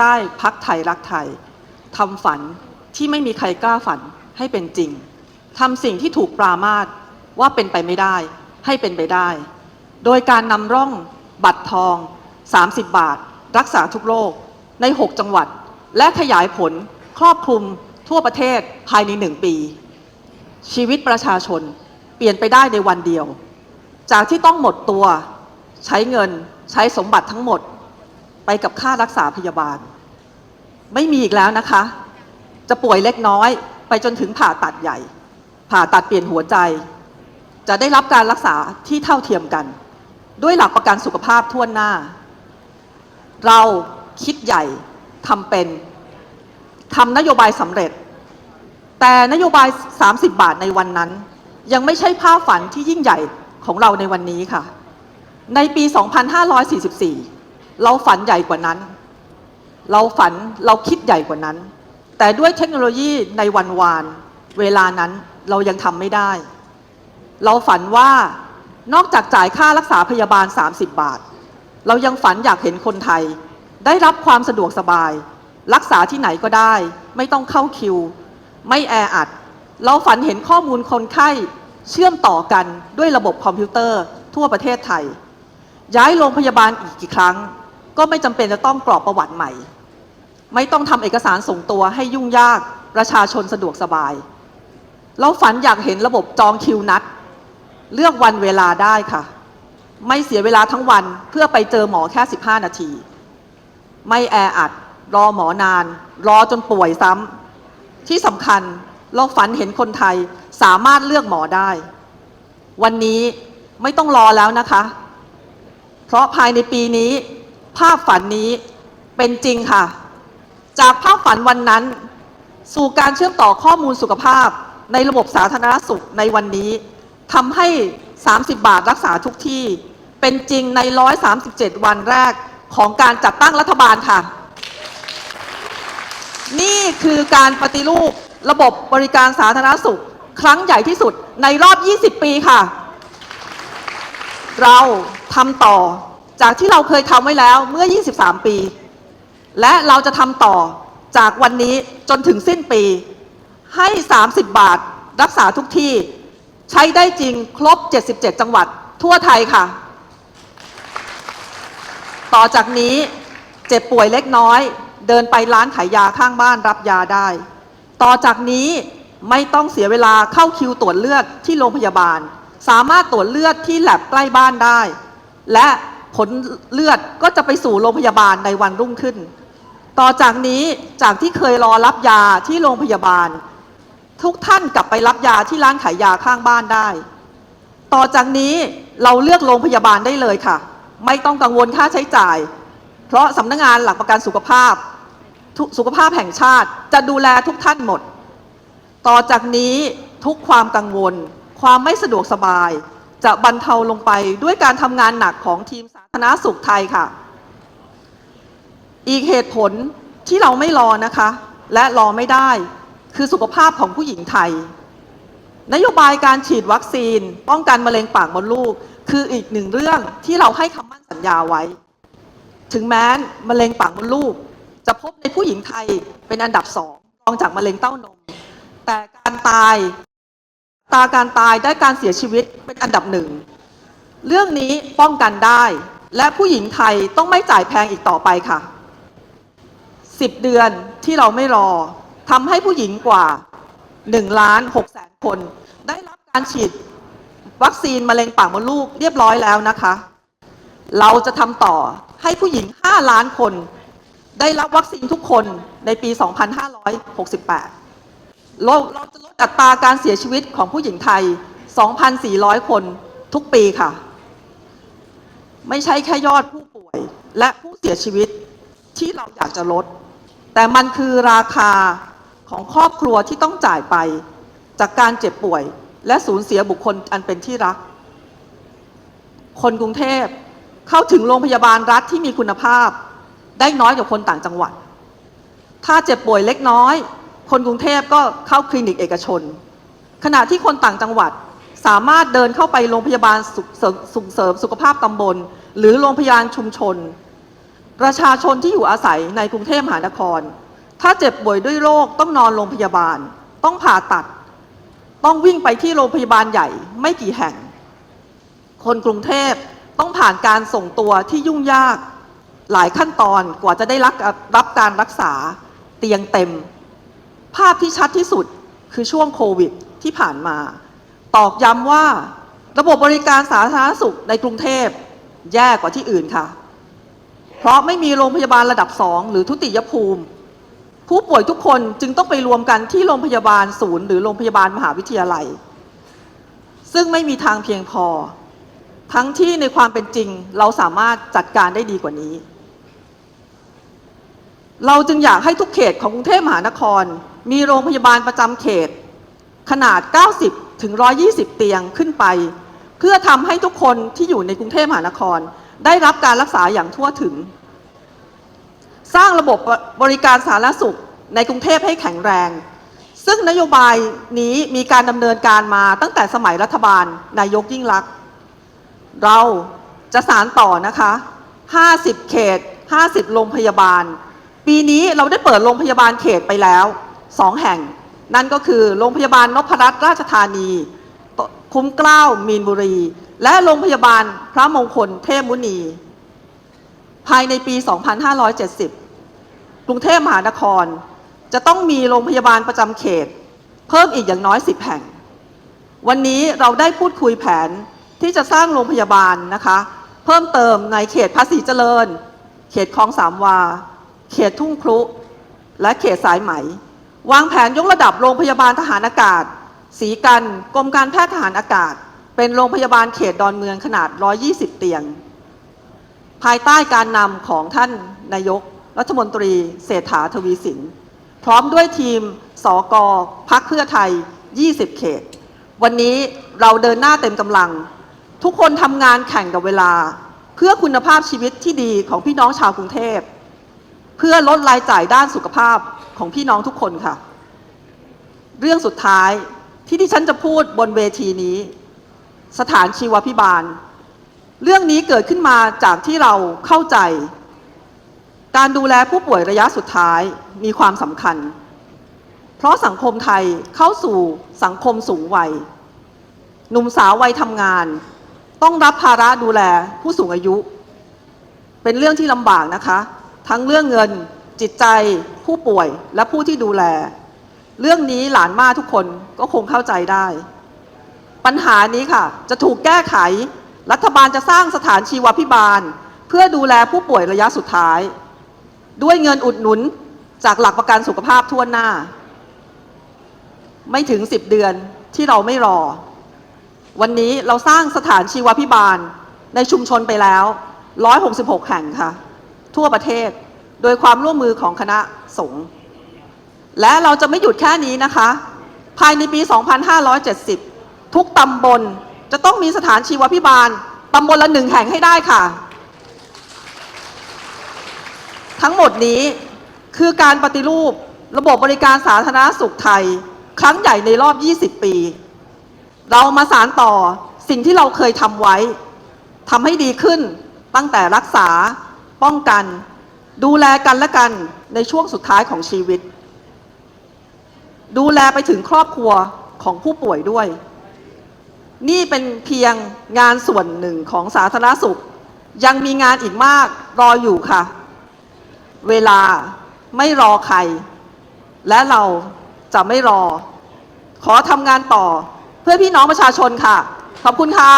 ใต้พักไทยรักไทยทำฝันที่ไม่มีใครกล้าฝันให้เป็นจริงทำสิ่งที่ถูกปรามาสว่าเป็นไปไม่ได้ให้เป็นไปได้ โดยการนำร่องบัตรทอง 30 บาท รักษาทุกโรคใน 6 จังหวัด และขยายผลครอบคลุมทั่วประเทศภายใน1ปี ชีวิตประชาชนเปลี่ยนไปได้ในวันเดียว จากที่ต้องหมดตัว ใช้เงินใช้สมบัติทั้งหมด ไปกับค่ารักษาพยาบาล ไม่มีอีกแล้วนะคะ จะป่วยเล็กน้อย ไปจนถึงผ่าตัดใหญ่ ผ่าตัดเปลี่ยนหัวใจ จะได้รับการรักษาที่เท่าเทียมกัน ด้วยหลักประกันสุขภาพทั่วหน้า เราคิดใหญ่ทำเป็นทำนโยบายสำเร็จ แต่นโยบาย 30 บาทในวันนั้น ยังไม่ใช่ภาพฝันที่ยิ่งใหญ่ของเราในวันนี้ค่ะ ในปี 2544 เราฝันใหญ่กว่านั้น เราฝันเราคิดใหญ่กว่านั้น แต่ด้วยเทคโนโลยีในวันวาน เวลานั้นเรายังทำไม่ได้ เราฝันว่านอกจากจ่ายค่ารักษาพยาบาล 30 บาท เรายังฝันอยากเห็นคนไทย ได้รับความสะดวกสบาย รักษาที่ไหนก็ได้ ไม่ต้องเข้าคิว ไม่แออัด เราฝันเห็นข้อมูลคนไข้เชื่อมต่อกันด้วยระบบคอมพิวเตอร์ทั่วประเทศไทย ย้ายโรงพยาบาลอีกกี่ครั้ง ก็ไม่จำเป็นจะต้องกรอกประวัติใหม่ ไม่ต้องทำเอกสารส่งตัวให้ยุ่งยากประชาชนสะดวกสบาย เราฝันอยากเห็นระบบจองคิวนัด เลือกวันเวลาได้ค่ะ ไม่เสียเวลาทั้งวันเพื่อไปเจอหมอแค่ 15 นาที ไม่แออัด รอหมอนาน รอจนป่วยซ้ำที่สำคัญเราฝันเห็นคนไทยสามารถเลือกหมอได้ วันนี้ไม่ต้องรอแล้วนะคะ เพราะภายในปีนี้ ภาพฝันนี้เป็นจริงค่ะ จากภาพฝันวันนั้น สู่การเชื่อมต่อข้อมูลสุขภาพในระบบสาธารณสุขในวันนี้ทำให้ 30 บาทรักษาทุกที่ เป็นจริงใน 137 วันแรกของการจัดตั้งรัฐบาลค่ะ นี่คือการปฏิรูประบบบริการสาธารณสุข ครั้งใหญ่ที่สุดในรอบ 20 ปีค่ะ เราทำต่อ จากที่เราเคยทำไว้แล้วเมื่อ 23 ปี และเราจะทำต่อจากวันนี้จนถึงสิ้นปี ให้ 30 บาท รักษาทุกที่ ใช้ได้จริงครบ 77 จังหวัด ทั่วไทยค่ะ ต่อจากนี้เจ็บป่วยเล็กน้อย เดินไปร้านขายยาข้างบ้านรับยาได้ ต่อจากนี้ไม่ต้องเสียเวลาเข้าคิวตรวจเลือดที่โรงพยาบาล สามารถตรวจเลือดที่แลบใกล้บ้านได้ และ ผลเลือดก็จะไปสู่โรงพยาบาลในวันรุ่งขึ้น ต่อจากนี้จากที่เคยรอรับยาที่โรงพยาบาล ทุกท่านกลับไปรับยาที่ร้านขายยาข้างบ้านได้ ต่อจากนี้เราเลือกโรงพยาบาลได้เลยค่ะ ไม่ต้องกังวลค่าใช้จ่าย เพราะสำนักงานหลักประกันสุขภาพสุขภาพแห่งชาติจะดูแลทุกท่านหมด ต่อจากนี้ทุกความกังวล ความไม่สะดวกสบาย จะบรรเทาลงไปด้วยการทำงานหนักของทีม ธารณสุขไทยค่ะ อีกเหตุผลที่เราไม่รอนะคะ และรอไม่ได้คือสุขภาพของผู้หญิงไทย นโยบายการฉีดวัคซีน ป้องกันมะเร็งปากมดลูก คืออีกหนึ่งเรื่องที่เราให้คำมั่นสัญญาไว้ ถึงแม้มะเร็งปากมดลูก จะพบในผู้หญิงไทยเป็นอันดับสองรองจากมะเร็งเต้านม แต่การตายตาการตายได้การเสียชีวิตเป็นอันดับหนึ่ง เรื่องนี้ป้องกันได้ และผู้หญิงไทยต้องไม่จ่ายแพงอีกต่อไปค่ะ 10 เดือนที่เราไม่รอทำให้ผู้หญิงกว่า1ล้าน6แสนคน ได้รับการฉีดวัคซีนมะเร็งปากมดลูกเรียบร้อยแล้วนะคะ เราจะทำต่อให้ผู้หญิง 5 ล้านคน ได้รับวัคซีนทุกคนในปี 2568 เราเราจะลดอัตราการเสียชีวิตของผู้หญิงไทย 2,400 คนทุกปีค่ะ ไม่ใช่แค่ยอดผู้ป่วยและผู้เสียชีวิตที่เราอยากจะลด แต่มันคือราคาของครอบครัวที่ต้องจ่ายไป จากการเจ็บป่วย และสูญเสียบุคคลอันเป็นที่รัก คนกรุงเทพเข้าถึงโรงพยาบาลรัฐที่มีคุณภาพ ได้น้อยกว่าคนต่างจังหวัด ถ้าเจ็บป่วยเล็กน้อย คนกรุงเทพก็เข้าคลินิกเอกชน ขณะที่คนต่างจังหวัด สามารถเดินเข้าไปโรงพยาบาลส่งเสริมสุขภาพตำบล หรือโรงพยาบาลชุมชน ประชาชนที่อยู่อาศัยในกรุงเทพมหานคร ถ้าเจ็บป่วยด้วยโรคต้องนอนโรงพยาบาล ต้องผ่าตัด ต้องวิ่งไปที่โรงพยาบาลใหญ่ไม่กี่แห่ง คนกรุงเทพต้องผ่านการส่งตัวที่ยุ่งยากหลายขั้นตอนกว่าจะได้รับรับการรักษาเตียงเต็ม ภาพที่ชัดที่สุดคือช่วงโควิดที่ผ่านมา ตอกย้ำว่าระบบบริการสาธารณสุขในกรุงเทพแย่กว่าที่อื่นค่ะ เพราะไม่มีโรงพยาบาลระดับสองหรือทุติยภูมิ ผู้ป่วยทุกคนจึงต้องไปรวมกันที่โรงพยาบาลศูนย์หรือโรงพยาบาลมหาวิทยาลัย ซึ่งไม่มีทางเพียงพอ ทั้งที่ในความเป็นจริงเราสามารถจัดการได้ดีกว่านี้ เราจึงอยากให้ทุกเขตของกรุงเทพมหานคร มีโรงพยาบาลประจำเขต ขนาด 90 ถึง 120 เตียงขึ้นไป เพื่อทำให้ทุกคนที่อยู่ในกรุงเทพมหานคร ได้รับการรักษาอย่างทั่วถึง สร้างระบบบริการสาธารณสุขในกรุงเทพให้แข็งแรง ซึ่งนโยบายนี้มีการดำเนินการมาตั้งแต่สมัยรัฐบาลนายกยิ่งลักษณ์เราจะสารต่อนะคะ 50 เขต 50 โรงพยาบาล ปีนี้เราได้เปิดโรงพยาบาลเขตไปแล้ว 2 แห่ง นั่นก็คือโรงพยาบาลนพรัตน์ราชธานี คุ้มเกล้ามีนบุรี และโรงพยาบาลพระมงคลเทพมุนี ภายในปี 2570 กรุงเทพมหานคร จะต้องมีโรงพยาบาลประจำเขต เพิ่มอีกอย่างน้อย 10 แห่ง วันนี้เราได้พูดคุยแผนที่จะสร้างโรงพยาบาลนะคะ เพิ่มเติมในเขตภาษีเจริญ เขตคลองสามวา เขตทุ่งครุและเขตสายไหม วางแผนยกระดับโรงพยาบาลทหารอากาศ สีกันกรมการแพทย์ทหารอากาศ เป็นโรงพยาบาลเขตดอนเมืองขนาด 120 เตียง ภายใต้การนำของท่านนายก รัฐมนตรีเศรษฐาทวีสิน พร้อมด้วยทีมสอกอพักเพื่อไทย 20 เขต วันนี้เราเดินหน้าเต็มกำลัง ทุกคนทำงานแข่งกับเวลา เพื่อคุณภาพชีวิตที่ดีของพี่น้องชาวกรุงเทพ เพื่อลดรายจ่ายด้านสุขภาพ ของพี่น้องทุกคนค่ะ เรื่องสุดท้ายที่ดิฉันจะพูดบนเวทีนี้ สถานชีวพิบาล เรื่องนี้เกิดขึ้นมาจากที่เราเข้าใจ การดูแลผู้ป่วยระยะสุดท้ายมีความสำคัญ เพราะสังคมไทยเข้าสู่สังคมสูงวัย หนุ่มสาววัยทำงาน ต้องรับภาระดูแลผู้สูงอายุ เป็นเรื่องที่ลำบากนะคะ ทั้งเรื่องเงิน จิตใจผู้ป่วยและผู้ที่ดูแล เรื่องนี้หลานมาทุกคนก็คงเข้าใจได้ ปัญหานี้ค่ะ จะถูกแก้ไข รัฐบาลจะสร้างสถานชีวพิบาล เพื่อดูแลผู้ป่วยระยะสุดท้าย ด้วยเงินอุดหนุนจากหลักประกันสุขภาพทั่วหน้า ไม่ถึง 10 เดือนที่เราไม่รอ วันนี้เราสร้างสถานชีวพิบาลในชุมชนไปแล้ว 166 แห่งค่ะ ทั่วประเทศ โดยความร่วมมือของคณะสงฆ์และเราจะไม่หยุดแค่นี้นะคะ ภายในปี 2570 ทุกตำบลจะต้องมีสถานชีวพิบาลตำบลละหนึ่งแห่งให้ได้ค่ะ ทั้งหมดนี้คือการปฏิรูประบบบริการสาธารณสุขไทย ครั้งใหญ่ในรอบ 20 ปี เรามาสารต่อสิ่งที่เราเคยทำไว้ทำให้ดีขึ้นตั้งแต่รักษาป้องกัน ดูแลกันและกันในช่วงสุดท้ายของชีวิต ดูแลไปถึงครอบครัวของผู้ป่วยด้วย นี่เป็นเพียงงานส่วนหนึ่งของสาธารณสุข ยังมีงานอีกมากรออยู่ค่ะ เวลาไม่รอใคร และเราจะไม่รอ ขอทำงานต่อเพื่อพี่น้องประชาชนค่ะ ขอบคุณค่ะ